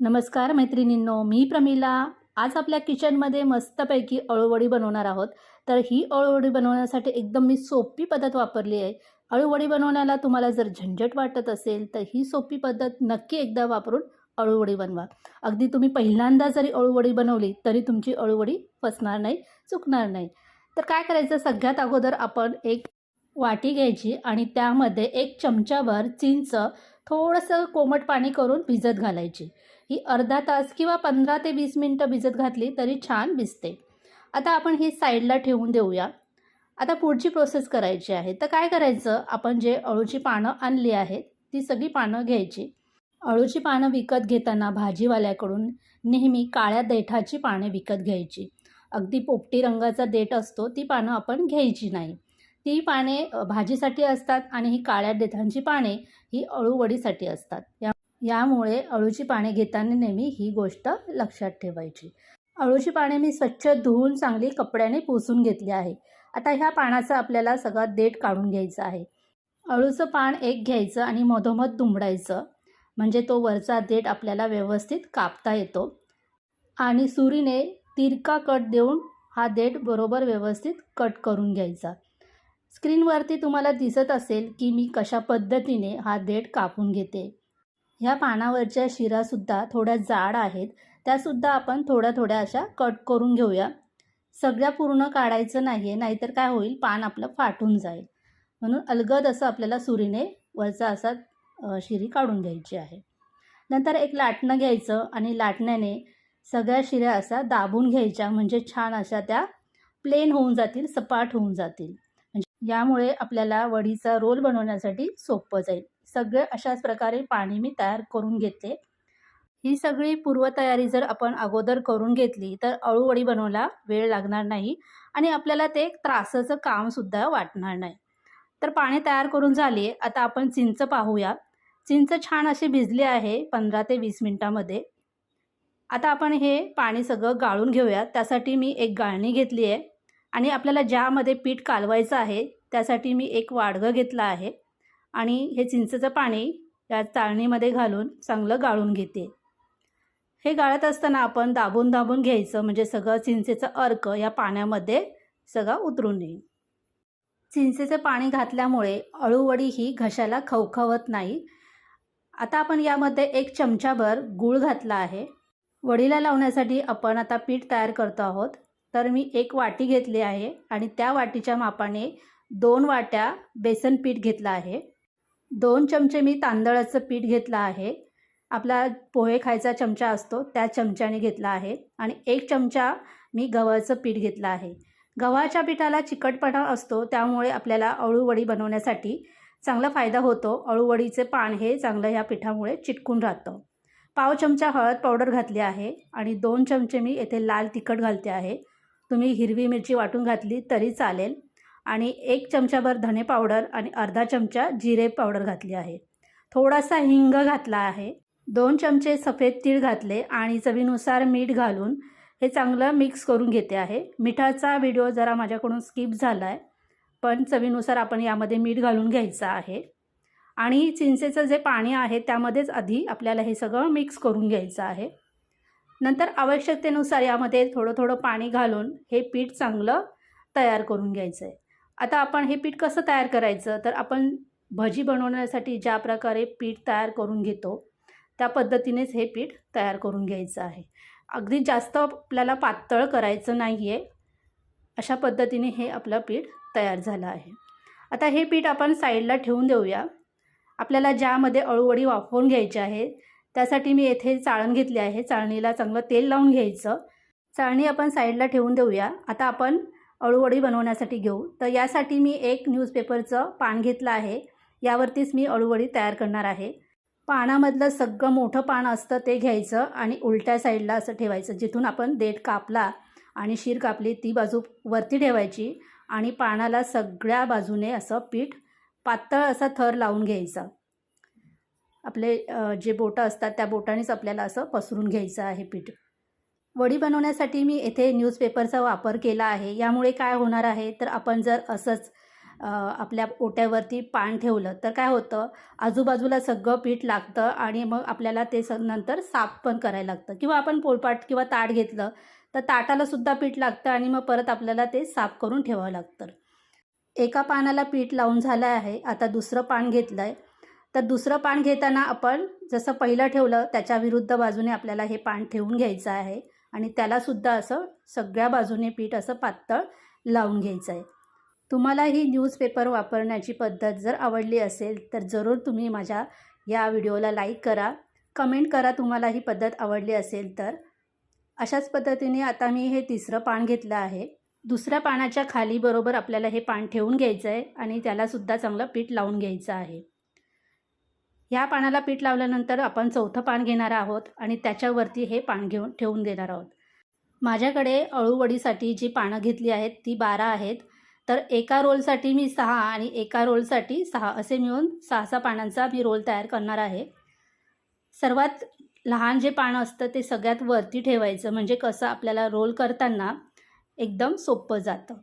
नमस्कार मैत्रिणींनो मी प्रमिला. आज आपल्या किचनमध्ये मस्तपैकी अळूवडी बनवणार आहोत. तर ही अळूवडी बनवण्यासाठी एकदम मी सोपी पद्धत वापरली आहे. अळूवडी बनवण्याला तुम्हाला जर झंझट वाटत असेल तर ही सोपी पद्धत नक्की एकदा वापरून अळूवडी बनवा. अगदी तुम्ही पहिल्यांदा जरी अळूवडी बनवली तरी तुमची अळूवडी फसणार नाही चुकणार नाही. तर काय करायचं? सगळ्यात अगोदर आपण एक वाटी घ्यायची आणि त्यामध्ये एक चमचाभर चिंच थोडंसं कोमट पाणी करून भिजत घालायची. ही अर्धा तास किंवा पंधरा ते वीस मिनटं भिजत घातली तरी छान भिजते. आता आपण ही साईडला ठेवून देऊया. आता पुढची प्रोसेस करायची आहे. तर काय करायचं? आपण जे अळूची पानं आणली आहेत ती सगळी पानं घ्यायची. अळूची पानं विकत घेताना भाजीवाल्याकडून नेहमी काळ्या देठाची पाने विकत घ्यायची. अगदी पोपटी रंगाचा देठ असतो ती पानं आपण घ्यायची नाही. ती पाने भाजीसाठी असतात आणि ही काळ्या देठांची पाने ही अळूवडीसाठी असतात. या यामुळे अळूची पाने घेताना नेहमी ही गोष्ट लक्षात ठेवायची. अळूची पाने मी स्वच्छ धुवून चांगली कपड्याने पुसून घेतली आहे. आता ह्या पानाचा आपल्याला सगळा देठ काढून घ्यायचा आहे. अळूचं पान एक घ्यायचं आणि मधोमध दुमडायचं. म्हणजे तो वरचा देठ आपल्याला व्यवस्थित कापता येतो. आणि सुरीने तिरका कट देऊन हा देठ बरोबर व्यवस्थित कट करून घ्यायचा. स्क्रीनवरती तुम्हाला दिसत असेल की मी कशा पद्धतीने हा देठ कापून घेते. ह्या पानावरच्या शिरासुद्धा थोड्या जाड आहेत. त्यासुद्धा आपण थोड्या थोड्या अशा कट करून घेऊया. सगळ्या पूर्ण काढायचं नाही आहे नाहीतर काय होईल? पान आपलं फाटून जाईल. म्हणून अलगद असं आपल्याला सुरीने वरचा असा शिरी काढून घ्यायची आहे. नंतर एक लाटणं घ्यायचं आणि लाटण्याने सगळ्या शिऱ्या असा दाबून घ्यायच्या. म्हणजे छान अशा त्या प्लेन होऊन जातील सपाट होऊन जातील. यामुळे आपल्याला वडीचा रोल बनवण्यासाठी सोपं जाईल. सगळे अशाच प्रकारे पाणी मी तयार करून घेते. ही सगळी पूर्वतयारी जर आपण अगोदर करून घेतली तर अळूवडी बनवायला वेळ लागणार नाही आणि आपल्याला ते एक त्रासाचं कामसुद्धा वाटणार नाही. तर पाणी तयार करून झाले आता आपण चिंच पाहूया. चिंच छान अशी भिजली आहे पंधरा ते वीस मिनटामध्ये. आता आपण हे पाणी सगळं गाळून घेऊया. त्यासाठी मी एक गाळणी घेतली आहे. आणि आपल्याला ज्यामध्ये पीठ कालवायचं आहे त्यासाठी मी एक वाडगं घेतलं आहे. आणि हे चिंचेचं पाणी या चाळणीमध्ये घालून चांगलं गाळून घेते. हे गाळत असताना आपण दाबून दाबून घ्यायचं म्हणजे सगळं चिंचेचं अर्क या पाण्यामध्ये सगळं उतरून येईल. चिंचेचं पाणी घातल्यामुळे अळूवडी ही घशाला खवखवत नाही. आता आपण यामध्ये एक चमचाभर गूळ घातला आहे. वडीला लावण्यासाठी आपण आता पीठ तयार करतो आहोत. तर मी एक वाटी घेतली आहे आणि त्या वाटीच्या मापाने दोन वाट्या बेसन पीठ घेतलं आहे. दोन चमचे मी तांदळाचं पीठ घेतलं आहे. आपला पोहे खायचा चमचा असतो त्या चमच्याने घेतला आहे. आणि एक चमचा मी गव्हाचं पीठ घेतलं आहे. गव्हाच्या पिठाला चिकटपणा असतो त्यामुळे आपल्याला अळूवडी बनवण्यासाठी चांगला फायदा होतो. अळूवडीचे पान हे चांगलं ह्या पिठामुळे चिटकून राहतं. पाव चमचा हळद पावडर घातली आहे आणि दोन चमचे मी येथे लाल तिखट घालते आहे. तुम्ही हिरवी मिरची वाटून घातली तरी चालेल. आणि एक चमचाभर धने पावडर आणि अर्धा चमचा जिरे पावडर घातली आहे. थोडासा हिंग घातला आहे. दोन चमचे सफेद तीळ घातले आणि चवीनुसार मीठ घालून हे चांगलं मिक्स करून घेते आहे. मिठाचा व्हिडिओ जरा माझ्याकडून स्किप झाला आहे पण चवीनुसार आपण यामध्ये मीठ घालून घ्यायचं आहे. आणि चिंचेचं जे पाणी आहे त्यामध्येच आधी आपल्याला हे सगळं मिक्स करून घ्यायचं आहे. नंतर आवश्यकतेनुसार यामध्ये थोडं थोडं पाणी घालून हे पीठ चांगलं तयार करून घ्यायचं आहे आता आपण हे पीठ कसं तयार करायचं? तर आपण भजी बनवण्यासाठी ज्या प्रकारे पीठ तयार करून घेतो त्या पद्धतीनेच हे पीठ तयार करून घ्यायचं आहे. अगदी जास्त आपल्याला पातळ करायचं नाही आहे अशा पद्धतीने हे आपलं पीठ तयार झालं आहे. आता हे पीठ आपण साईडला ठेवून देऊया. आपल्याला ज्यामध्ये अळूवडी वाफवून घ्यायची आहे त्यासाठी मी येथे चाळण घेतली आहे. चाळणीला चांगलं तेल लावून घ्यायचं. चाळणी आपण साईडला ठेवून देऊया. आता आपण अळूवडी बनवण्यासाठी घेऊ. तर यासाठी मी एक न्यूजपेपरचं पान घेतलं आहे. यावरतीच मी अळूवडी तयार करणार आहे. पानामधलं सगळं मोठं पान असतं ते घ्यायचं आणि उलट्या साईडला असं ठेवायचं. जिथून आपण देठ कापला आणि शीर कापली ती बाजू वरती ठेवायची आणि पानाला सगळ्या बाजूने असं पीठ पातळ असा थर लावून घ्यायचा. आपले जे बोटं असतात त्या बोटानेच आपल्याला असं पसरून घ्यायचं आहे पीठ. वडी बनवण्यासाठी मी येथे न्यूजपेपरचा वापर केला आहे. यामुळे काय होणार आहे? तर आपण जर असंच आपल्या ओट्यावरती पान ठेवलं तर काय होतं? आजूबाजूला सगळं पीठ लागतं आणि मग आपल्याला ते स नंतर साफ पण करायला लागतं. किंवा आपण पोळपाट किंवा ताट घेतलं तर ताटाला सुद्धा पीठ लागतं आणि मग परत आपल्याला ते साफ करून ठेवावं लागतं. एका पानाला पीठ लावून झालं आहे. आता दुसरं पान घेतलं आहे तर दुसरं पान घेताना आपण जसं पहिलं ठेवलं त्याच्या विरुद्ध बाजूने आपल्याला हे पान ठेवून घ्यायचं आहे. आणि त्यालासुद्धा असं सगळ्या बाजूने पीठ असं पातळ लावून घ्यायचं आहे. तुम्हाला ही न्यूजपेपर वापरण्याची पद्धत जर आवडली असेल तर जरूर तुम्ही माझ्या या व्हिडिओला लाईक करा. कमेंट करा तुम्हाला ही पद्धत आवडली असेल तर. अशाच पद्धतीने आता मी हे तिसरं पान घेतलं आहे. दुसऱ्या पानाच्या खाली बरोबर आपल्याला हे पान ठेवून घ्यायचं आहे आणि त्यालासुद्धा चांगलं पीठ लावून घ्यायचं आहे. ह्या पानाला पीठ लावल्यानंतर आपण चौथं पान घेणार आहोत आणि त्याच्यावरती हे पान घेऊन ठेवून देणार आहोत. माझ्याकडे अळूवडीसाठी जी पानं घेतली आहेत ती बारा आहेत. तर एका रोलसाठी मी सहा आणि एका रोलसाठी सहा असे मिळून सहा सहा पानांचा मी रोल तयार करणार आहे. सर्वात लहान जे पानं असतं ते सगळ्यात वरती ठेवायचं म्हणजे कसं आपल्याला रोल करताना एकदम सोपं जातं.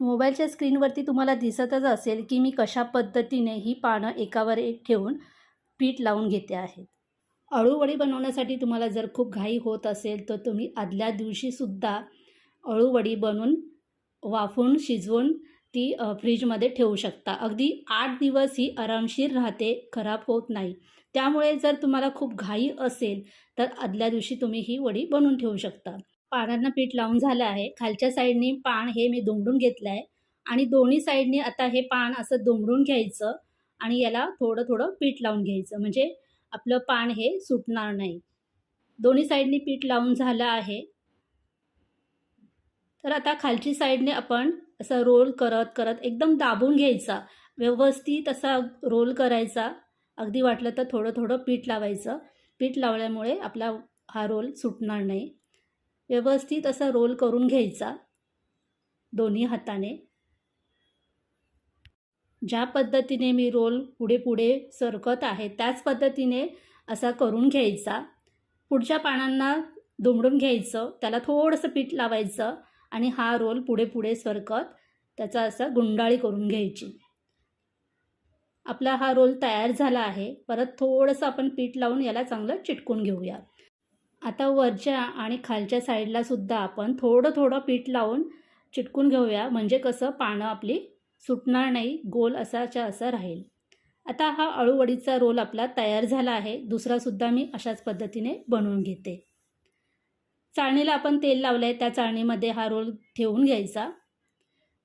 मोबाईलच्या स्क्रीनवरती तुम्हाला दिसतच असेल की मी कशा पद्धतीने ही पानं एकावर एक ठेवून पीठ लावून घेते आहे अळूवडी बनवण्यासाठी तुम्हाला जर खूप घाई होत असेल तर तुम्ही आदल्या दिवशीसुद्धा अळूवडी बनवून वाफवून शिजवून ती फ्रीजमध्ये ठेवू शकता. अगदी आठ दिवस ही आरामशीर राहते खराब होत नाही. त्यामुळे जर तुम्हाला खूप घाई असेल तर आदल्या दिवशी तुम्ही ही वडी बनवून ठेवू शकता. पानांना पीठ लावून झालं आहे. खालच्या साईडनी पान हे मी दुमडून घेतलं आहे आणि दोन्ही साईडनी आता हे पान असं दुमडून घ्यायचं. आणि याला थोडं थोडं पीठ लावून घ्यायचं. म्हणजे आपलं पान हे सुटणार नाही. दोन्ही साईडनी पीठ लावून झालं आहे. तर आता खालची साईडने आपण असं रोल करत करत एकदम दाबून घ्यायचा. व्यवस्थित असा रोल करायचा. अगदी वाटलं तर थोडं थोडं पीठ लावायचं. पीठ लावल्यामुळे आपला हा रोल सुटणार नाही. व्यवस्थित असा रोल करून घ्यायचा. दोन्ही हाताने. ज्या पद्धतीने मी रोल पुढे पुढे सरकत आहे त्याच पद्धतीने असा करून घ्यायचा. पुढच्या पानांना दुमडून घ्यायचं त्याला थोडंसं पीठ लावायचं आणि हा रोल पुढे पुढे सरकत त्याचा असा गुंडाळी करून घ्यायची. आपला हा रोल तयार झाला आहे. परत थोडंसं आपण पीठ लावून याला चांगलं चिटकून घेऊया. आता वरच्या आणि खालच्या साईडला सुद्धा आपण थोडं थोडं पीठ लावून चिटकून घेऊया. म्हणजे कसं? पानं आपली सुटणार नाही गोल असाच्या असा राहील. आता हा अळूवडीचा रोल आपला तयार झाला आहे दुसरासुद्धा मी अशाच पद्धतीने बनवून घेते. चाळणीला आपण तेल लावलं आहे त्या चाळणीमध्ये हा रोल ठेवून घ्यायचा.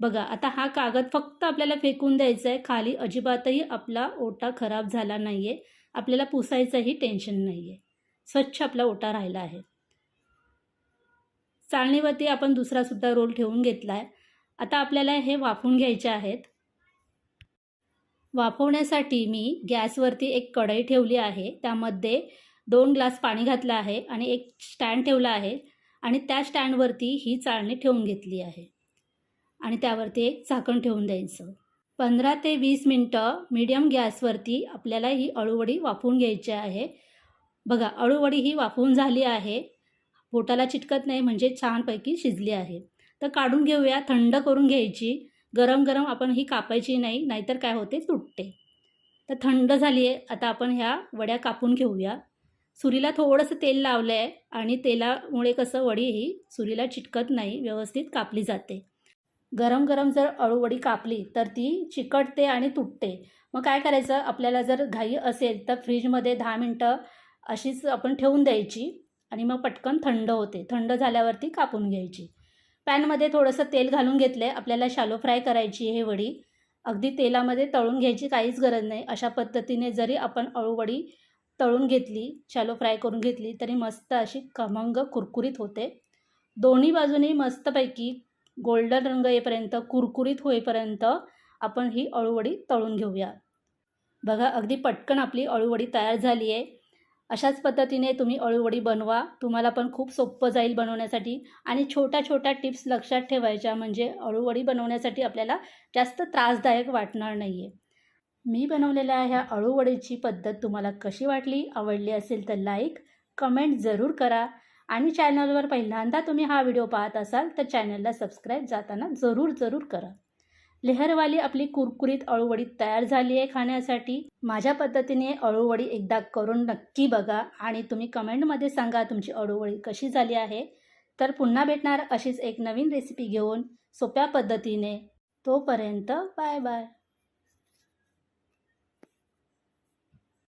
बघा आता हा कागद फक्त आपल्याला फेकून द्यायचा आहे खाली अजिबातही आपला ओटा खराब झाला नाही आहे आपल्याला पुसायचंही टेन्शन नाही आहे स्वच्छ आपला ओटा राहिला आहे. चाळणीवरती आपण दुसरासुद्धा रोल ठेवून घेतला आहे आता आपल्याला हे वाफवून घ्यायचे आहेत. वाफवण्यासाठी मी गॅसवरती एक कढई ठेवली आहे. त्यामध्ये दोन ग्लास पाणी घातलं आहे आणि एक स्टँड ठेवला आहे आणि त्या स्टँडवरती ही चाळणी ठेवून घेतली आहे. आणि त्यावरती एक झाकण ठेवून द्यायचं. पंधरा ते वीस मिनटं मीडियम गॅसवरती आपल्याला ही अळूवडी वाफवून घ्यायची आहे. बघा अळूवडी ही वाफवून झाली आहे. बोटाला चिटकत नाही म्हणजे छानपैकी शिजली आहे. तर काढून घेऊया थंड करून घ्यायची. गरम गरम आपण ही कापायची नाही नाहीतर काय होते? तुटते. तर थंड झाली आहे आता आपण ह्या वड्या कापून घेऊया. सुरीला थोडंसं तेल लावलं आहे आणि तेलामुळे कसं वडी ही सुरीला चिटकत नाही व्यवस्थित कापली जाते. गरम गरम जर अळूवडी कापली तर ती चिकटते आणि तुटते. मग काय करायचं? आपल्याला जर घाई असेल तर फ्रीजमध्ये दहा मिनटं अशीच आपण ठेवून द्यायची आणि मग पटकन थंड होते. थंड झाल्यावरती कापून घ्यायची. पॅनमध्ये थोडंसं तेल घालून घेतलं आहे आपल्याला शालो फ्राय करायची हे वडी. अगदी तेलामध्ये तळून घ्यायची काहीच गरज नाही. अशा पद्धतीने जरी आपण अळूवडी तळून घेतली शालो फ्राय करून घेतली तरी मस्त अशी खमंग कुरकुरीत होते. दोन्ही बाजूनी मस्तपैकी गोल्डन रंग येईपर्यंत कुरकुरीत होईपर्यंत आपण ही अळूवडी तळून घेऊया. बघा अगदी पटकन आपली अळूवडी तयार झाली आहे अशाच पद्धतीने तुम्ही अळूवडी बनवा. तुम्हाला पण खूप सोपं जाईल बनवण्यासाठी. आणि छोट्या छोट्या टिप्स लक्षात ठेवायच्या म्हणजे अळूवडी बनवण्यासाठी आपल्याला जास्त त्रासदायक वाटणार नाही आहे मी बनवलेल्या ह्या अळूवडीची पद्धत तुम्हाला कशी वाटली आवडली असेल तर लाईक कमेंट जरूर करा. आणि चॅनलवर पहिल्यांदा तुम्ही हा व्हिडिओ पाहत असाल तर चॅनलला सबस्क्राईब जाताना जरूर जरूर करा. लेहरवाली आपली कुरकुरीत अळूवडी तयार झाली आहे खाण्यासाठी. माझ्या पद्धतीने अळूवडी एकदा करून नक्की बघा आणि तुम्ही कमेंटमध्ये सांगा तुमची अळूवडी कशी झाली आहे. तर पुन्हा भेटणार अशीच एक नवीन रेसिपी घेऊन सोप्या पद्धतीने. तोपर्यंत बाय बाय.